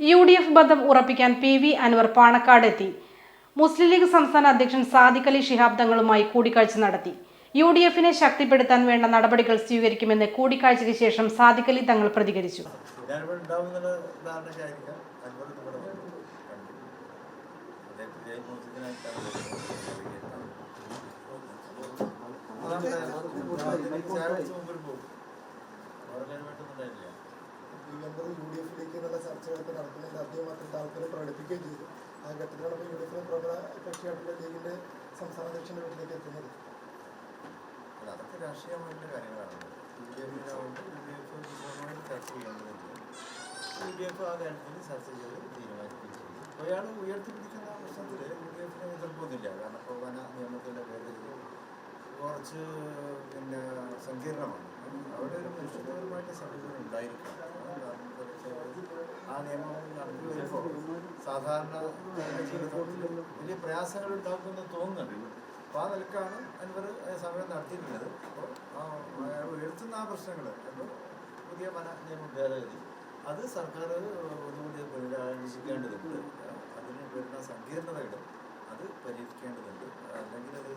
U D F ബന്ധം ഉറപ്പിക്കാൻ P V Anwar Panakkad എത്തി മുസ്ലിം ലീഗ് സംസ്ഥാന അധ്യക്ഷൻ സാദിഖ് അലി ശിഹാബ് തങ്ങളുമായി കൂടിക്കാഴ്ച നടത്തി. യു ഡി എഫിനെ ശക്തിപ്പെടുത്താൻ വേണ്ട നടപടികൾ സ്വീകരിക്കുമെന്ന് കൂടിക്കാഴ്ചയ്ക്ക് ശേഷം സാദിഖ് അലി തങ്ങൾ പ്രതികരിച്ചു. യുവന്തർ യു ഡി എഫിലേക്ക് എന്നുള്ള ചർച്ചകളൊക്കെ നടക്കുന്നുണ്ട്. അദ്ദേഹം മാത്രം താല്പര്യം പ്രകടിപ്പിക്കുകയും ചെയ്തു. ആ ഘട്ടത്തിലാണ് യു ഡി എഫിലെ പ്രബല കക്ഷിയായിട്ടുള്ള ലീഗിന്റെ സംസ്ഥാന അധ്യക്ഷന്റെ വീട്ടിലേക്ക് എത്തുന്നത്. അതൊക്കെ രാഷ്ട്രീയമായിട്ടുള്ള കാര്യങ്ങളാണ്. U D F U D F ആ കാര്യത്തിൽ ചർച്ച ചെയ്ത് അപ്പോൾ ഉയർത്തിപ്പിടിക്കുന്ന പ്രശ്നത്തിൽ യു ഡി എതിർപ്പൊന്നുമില്ല. കാരണം ഇപ്പോൾ വന നിയമത്തിന്റെ പേരിൽ കുറച്ച് പിന്നെ സങ്കീർണമാണ്. അവിടെ ഒരു സമീപനം ഉണ്ടായിരിക്കും കാരണം ആ നിയമം സാധാരണ ജീവിതത്തിൽ വലിയ പ്രയാസങ്ങൾ ഉണ്ടാക്കുമെന്ന് തോന്നുന്നുണ്ട് അപ്പോൾ ആ നിലക്കാണ് അൻവർ സമരം നടത്തിയിരുന്നത് അപ്പോൾ ഉയർത്തുന്ന ആ പ്രശ്നങ്ങൾ പുതിയ വന നിയമ ഭേദഗതി അത് സർക്കാർ ഒന്നുകൂടി പുനരാലോചിക്കേണ്ടതുണ്ട് അതിന് വരുന്ന സങ്കീർണതകൾ അത് പരിഹരിക്കേണ്ടതുണ്ട് അല്ലെങ്കിൽ അത്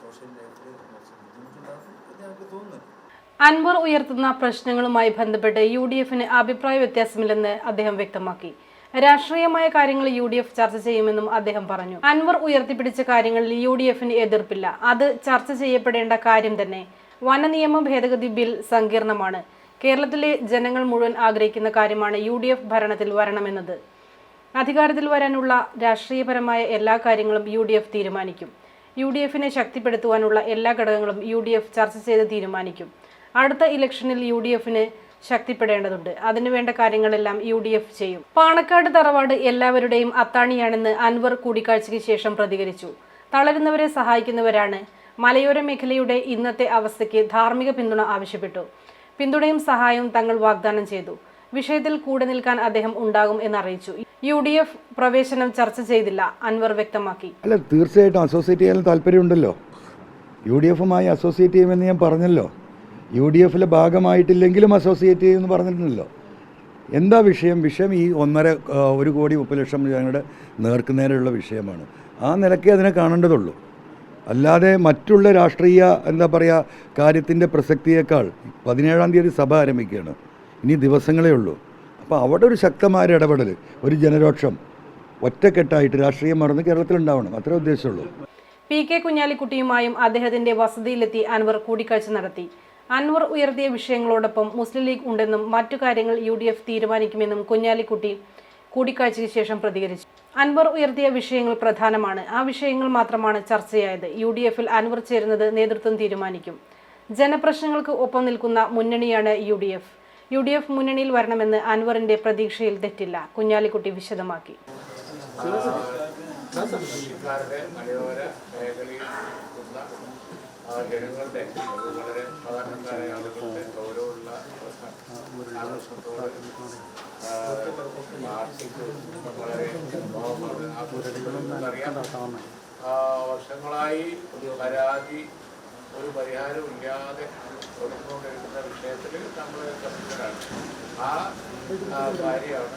സോഷ്യൽ ലൈഫിൽ കുറച്ച് ബുദ്ധിമുട്ടുണ്ടാകും എന്ന് ഞങ്ങൾക്ക് തോന്നുന്നുണ്ട് അൻവർ ഉയർത്തുന്ന പ്രശ്നങ്ങളുമായി ബന്ധപ്പെട്ട് യു ഡി എഫിന് അഭിപ്രായ വ്യത്യാസമില്ലെന്ന് അദ്ദേഹം വ്യക്തമാക്കി. രാഷ്ട്രീയമായ കാര്യങ്ങൾ യു ഡി എഫ് ചർച്ച ചെയ്യുമെന്നും അദ്ദേഹം പറഞ്ഞു. അൻവർ ഉയർത്തിപ്പിടിച്ച കാര്യങ്ങളിൽ യു ഡി എഫിന് എതിർപ്പില്ല. അത് ചർച്ച ചെയ്യപ്പെടേണ്ട കാര്യം തന്നെ. വനനിയമ ഭേദഗതി ബിൽ സങ്കീർണമാണ്. കേരളത്തിലെ ജനങ്ങൾ മുഴുവൻ ആഗ്രഹിക്കുന്ന കാര്യമാണ് യു ഡി എഫ് ഭരണത്തിൽ വരണമെന്നത്. അധികാരത്തിൽ വരാനുള്ള രാഷ്ട്രീയപരമായ എല്ലാ കാര്യങ്ങളും യു ഡി എഫ് തീരുമാനിക്കും. യു ഡി എഫിനെ ശക്തിപ്പെടുത്തുവാനുള്ള എല്ലാ ഘടകങ്ങളും യു ഡി എഫ് ചർച്ച ചെയ്ത് തീരുമാനിക്കും. അടുത്ത ഇലക്ഷനിൽ യു ഡി എഫിന് ശക്തിപ്പെടേണ്ടതുണ്ട് അതിനുവേണ്ട കാര്യങ്ങളെല്ലാം യു ഡി എഫ് ചെയ്യും. പാണക്കാട് തറവാട് എല്ലാവരുടെയും അത്താണിയാണെന്ന് അൻവർ കൂടിക്കാഴ്ചയ്ക്ക് ശേഷം പ്രതികരിച്ചു. തളരുന്നവരെ സഹായിക്കുന്നവരാണ്. മലയോര മേഖലയുടെ ഇന്നത്തെ അവസ്ഥയ്ക്ക് ധാർമ്മിക പിന്തുണ ആവശ്യപ്പെട്ടു. പിന്തുണയും സഹായവും തങ്ങൾ വാഗ്ദാനം ചെയ്തു. വിഷയത്തിൽ കൂടെ നിൽക്കാൻ അദ്ദേഹം ഉണ്ടാകും എന്നറിയിച്ചു. യു ഡി എഫ് പ്രവേശനം ചർച്ച ചെയ്തില്ല അൻവർ വ്യക്തമാക്കി. അല്ല തീർച്ചയായിട്ടും അസോസിയേറ്റ് ചെയ്യാൻ താല്പര്യമുണ്ടല്ലോ. യു ഡി എഫുമായി അസോസിയേറ്റ് ചെയ്യുമെന്ന് ഞാൻ പറഞ്ഞല്ലോ. യു ഡി എഫിലെ ഭാഗമായിട്ടില്ലെങ്കിലും അസോസിയേറ്റ് ചെയ്യുമെന്ന് പറഞ്ഞിരുന്നല്ലോ. എന്താ വിഷയം? വിഷയം ഈ ഒന്നര ഒരു കോടി മുപ്പത് ലക്ഷം ഞങ്ങളുടെ നേർക്കുനേരെയുള്ള വിഷയമാണ്. ആ നിലയ്ക്ക് അതിനെ കാണേണ്ടതുള്ളൂ. അല്ലാതെ മറ്റുള്ള രാഷ്ട്രീയ എന്താ പറയുക കാര്യത്തിന്റെ പ്രസക്തിയേക്കാൾ പതിനേഴാം തീയതി സഭ ആരംഭിക്കുകയാണ്. ഇനി ദിവസങ്ങളേ ഉള്ളൂ. അപ്പോൾ അവിടെ ഒരു ശക്തമായ ഇടപെടൽ ഒരു ജനരോക്ഷം ഒറ്റക്കെട്ടായിട്ട് രാഷ്ട്രീയം മറന്ന് കേരളത്തിലുണ്ടാവണം അത്രേ ഉദ്ദേശമുള്ളൂ. പി കെ കുഞ്ഞാലിക്കുട്ടിയുമായും അദ്ദേഹത്തിന്റെ വസതിയിലെത്തി അൻവർ കൂടിക്കാഴ്ച നടത്തി. അൻവർ ഉയർത്തിയ വിഷയങ്ങളോടൊപ്പം മുസ്ലിം ലീഗ് ഉണ്ടെന്നും മറ്റു കാര്യങ്ങൾ യു ഡി എഫ് തീരുമാനിക്കുമെന്നും കുഞ്ഞാലിക്കുട്ടി കൂടിക്കാഴ്ചയ്ക്ക് ശേഷം പ്രതികരിച്ചു അൻവർ ഉയർത്തിയ വിഷയങ്ങൾ പ്രധാനമാണ് ആ വിഷയങ്ങൾ മാത്രമാണ് ചർച്ചയായത് യു ഡി എഫിൽ അൻവർ ചേരുന്നത് നേതൃത്വം തീരുമാനിക്കും ജനപ്രശ്നങ്ങൾക്ക് ഒപ്പം നിൽക്കുന്ന മുന്നണിയാണ് U D F U D F മുന്നണിയിൽ വരണമെന്ന് അൻവറിന്റെ പ്രതീക്ഷയിൽ തെറ്റില്ല കുഞ്ഞാലിക്കുട്ടി വിശദമാക്കി കൃഷിക്കാരുടെ മലയോര മേഖലയിൽ നിൽക്കുന്ന ആ, ജനങ്ങളുടെ അത് വളരെ സാധാരണക്കാരായ ആളുകളുടെ ഗൗരവമുള്ള വളരെ സ്വഭാവമാണ് ആ പ്രശ്നങ്ങൾ അറിയാം ആ, വർഷങ്ങളായി ഒരു പരാതി ഒരു പരിഹാരം ഇല്ലാതെ കൊടുത്തുകൊണ്ടിരിക്കുന്ന വിഷയത്തിൽ നമ്മൾ കമ്മിറ്റഡാണ് ആ, കാര്യമാണ്